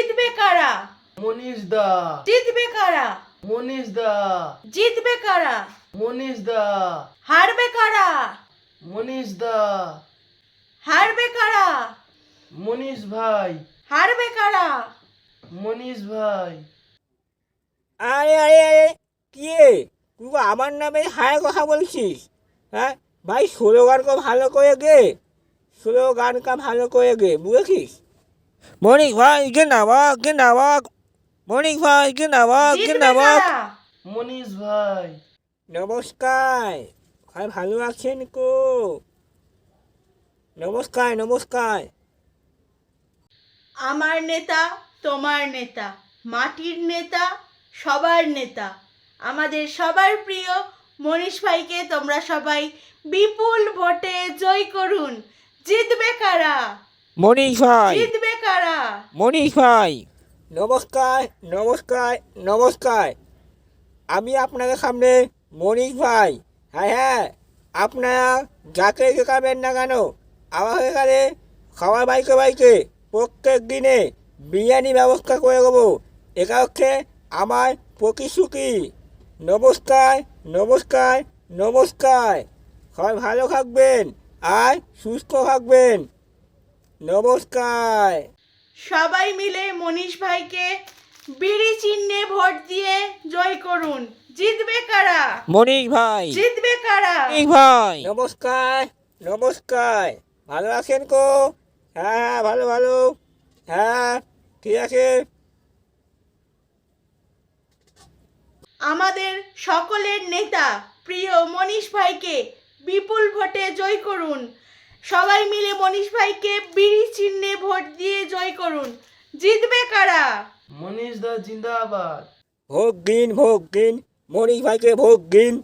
জিতবে কারা? মনীষ দা। জিতবে কারা? মনীষ দা। জিতবে কারা? মনীষ দা। হারবে কারা? মনীষ দা। হারবে কারা? মনীষ ভাই। হারবে কারা? মনীষ ভাই। আরে আরে আরে কি তুই আমার নামে হায় কথা বলছিস হ্যাঁ? ভাই স্লোগান কা ভালো করে গে। স্লোগান কা ভালো করে গে বুঝেছিস? মনিক ভাই কে নাবাক কে নাবাক মনিক ভাই কে নাবাক কে জিতবে নাবাক কারা মনীষ ভাই নমস্কার ভাই ভালো আছেন কো নমস্কার নমস্কার আমার নেতা তোমার নেতা মাটির নেতা সবার নেতা আমাদের সবার প্রিয় মনীষ ভাইকে তোমরা সবাই বিপুল ভোটে জয় করুন। জিতবে কারা? মনিক ভাই। জিতবে কারা? মনীষ ভাই। নমস্কার নমস্কার নমস্কার। আমি আপনাদের সামনে মনীষ ভাই। হ্যাঁ হ্যাঁ আপনারা যাকে দেখাবেন না কেন? আমার এখানে খাওয়ার বাইকে বাইকে প্রত্যেক দিনে বিরিয়ানি ব্যবস্থা করে দেবো। এটা হচ্ছে আমার প্রতিশ্রুতি নমস্কার নমস্কার নমস্কার। সবাই ভালো থাকবেন আর সুস্থ থাকবেন। নমস্কার। সবাই মিলে মনীষ ভাইকে বিড়ি চিহ্নে ভোট দিয়ে জয় করুন। জিতবে কারা? মনীষ ভাই। জিতবে কারা? মনীষ ভাই। নমস্কার নমস্কার। ভালো আছেন কো? হ্যাঁ হ্যাঁ ভালো ভালো। হ্যাঁ ঠিক আছে। আমাদের সকলের নেতা প্রিয় মনীষ ভাইকে বিপুল ভোটে জয় করুন। সবাই মিলে মনীষ ভাইকে বিড়ি চিহ্নে ভোট দিয়ে জয় করুন। জিতবে কারা? মনীষ দা জিন্দাবাদ। ভোগ দিন ভোগ দিন মনীষ ভাইকে ভোগ দিন।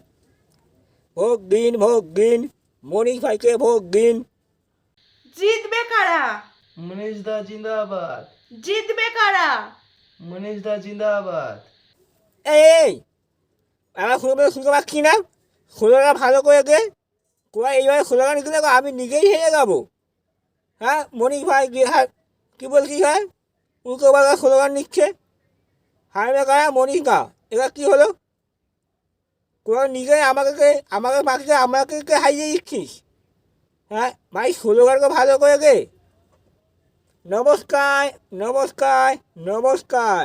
ভোগ দিন ভোগ দিন মনীষ ভাইকে ভোগ দিন। জিতবে কারা? মনীষ দা জিন্দাবাদ। জিতবে কারা? মনীষ দা জিন্দাবাদ। এই আমার শুনবে শুনতে পাচ্ছি না? স্লোগান ভালো করে দে। তোরা এইভাবে স্লোগান দিলে আমি নিজেই হেরে যাব। হ্যাঁ মনীষ ভাই হ্যাঁ কী বলছিস হ্যাঁ উল্টো পাল্টা স্লোগান নিচ্ছে। হারবে কারা মনীষ দা, এবার কী হলো? তোরা নিজে আমাকে আমাকে পাখিকে আমাকে হারিয়ে দিচ্ছিস। হ্যাঁ ভাই স্লোগানকে ভালো করে দে। নমস্কার নমস্কার নমস্কার।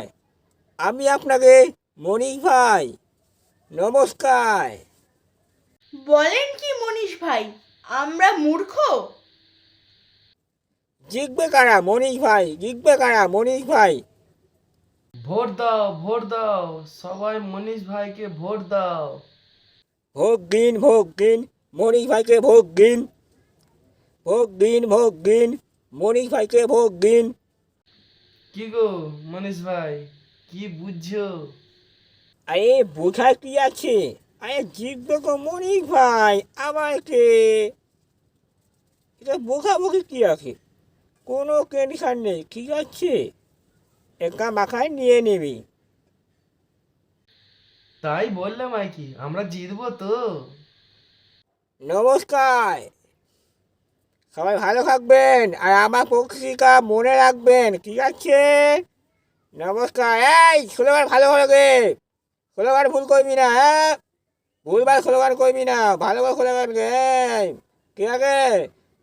আমি আপনাকে মনীষ ভাই, নমস্কার। বলেন কি মনীষ ভাই আমরা মূর্খ? জিতবে কারা মনীষ ভাই? জিতবে কারা মনীষ ভাই? ভোট দাও ভোট দাও। সবাই মনীষ ভাইকে ভোট দাও। ভোগ দিন ভোগ দিন মনীষ ভাইকে ভোগ দিন। ভোগ দিন ভোগ দিন মনীষ ভাইকে ভোগ দিন। কি গো মনীষ ভাই কি বুঝছ? আরে বোঝার কি আছে? আরে জিতবে তো মনীষ ভাই আমাকে এটা বোঝাবুঝি কি আছে? কোনো টেনশন নেই ঠিক আছে? একা মাখায় নিয়ে নিবি। তাই বললাম আর কি আমরা জিতবো তো। নমস্কার। সবাই ভালো থাকবেন আর আমার পত্রিকা মনে রাখবেন ঠিক আছে? নমস্কার এই স্লোগান ভালো ভালো গে। ভুল করবি না হ্যাঁ? ভুলবার স্লোগান করবি না ভালো করে স্লোগান গে। ঠিক আছে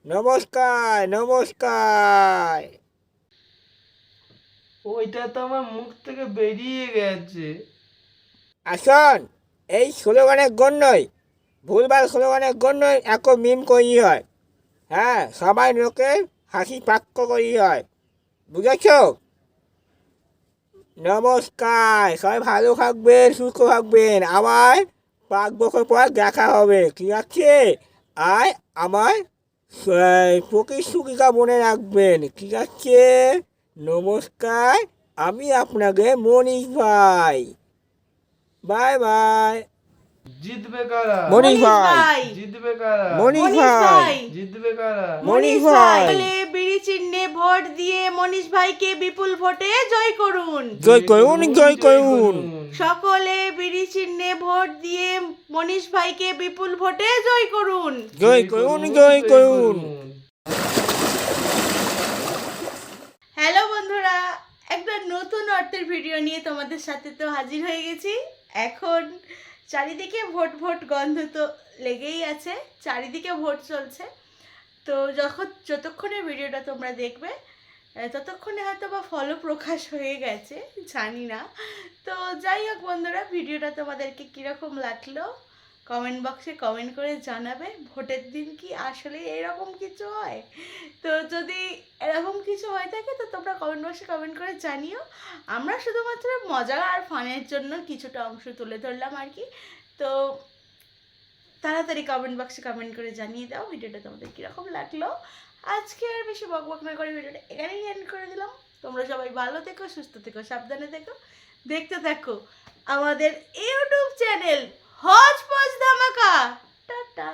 নমস্কার নমস্কার। ওইটা তো আমার মুখ থেকে বেরিয়ে গেছে। আসুন এই স্লোগানের গণ্যই ভুলবার স্লোগানের গণ্যই এক মিম করি হয়। হ্যাঁ সবাই লোকে হাসি পাক্য করি হয়। বুঝেছ? নমস্কার সবাই ভালো থাকবেন সুস্থ থাকবেন। আবার পাঁচ বছর পর দেখা হবে ঠিক আছে? আর আমার প্রতিশ্রুতিকা মনে রাখবেন ঠিক আছে? নমস্কার আমি আপনাকে মনীষ ভাই। Bye bye. জিতবে কারা? মনীষ ভাই। জিতবে কারা? মনীষ ভাই। জিতবে কারা? মনীষ ভাই। ভাই বলে বিড়ি চিহ্নে ভোট দিয়ে মনীষ ভাইকে বিপুল ভোটে জয় করুন। জয় করুন জয় করুন। সকলে বিড়ি চিহ্নে ভোট দিয়ে মনীষ ভাইকে বিপুল ভোটে জয় করুন। জয় করুন জয় করুন। হ্যালো বন্ধুরা একটা নতুন অর্থের ভিডিও নিয়ে তোমাদের সাথে তো হাজির হয়ে গেছি। এখন চারিদিকে ভোট ভোট গন্ধ তো লেগেই আছে চারিদিকে ভোট চলছে। তো যখন, যতক্ষণে ভিডিওটা তোমরা দেখবে ততক্ষণে হয়তো বা ফলো প্রকাশ হয়ে গেছে, জানি না। তো যাই হোক বন্ধুরা, ভিডিওটা তোমাদেরকে কীরকম লাগল কমেন্ট বক্সে কমেন্ট করে জানাবে, ভোটের দিন কি আসলে এরকম কিছু হয়? তো যদি এরকম কিছু হয়ে থাকে, তো তোমরা কমেন্ট বক্সে কমেন্ট করে জানিও। আমরা শুধুমাত্র মজা আর ফানের জন্য কিছুটা অংশ তুলে ধরলাম আর কি। তো তাড়াতাড়ি কমেন্ট বক্সে কমেন্ট করে জানিয়ে দাও ভিডিওটা তোমাদের কীরকম লাগল। আজকে আর বেশি বক বক না করে ভিডিওটা এখানেই এন্ড করে দিলাম। তোমরা সবাই ভালো থেকো, সুস্থ থেকো, সাবধানে থেকো, দেখতে থাকো আমাদের ইউটিউব চ্যানেল হজ পজ ধামাকা। টাটা।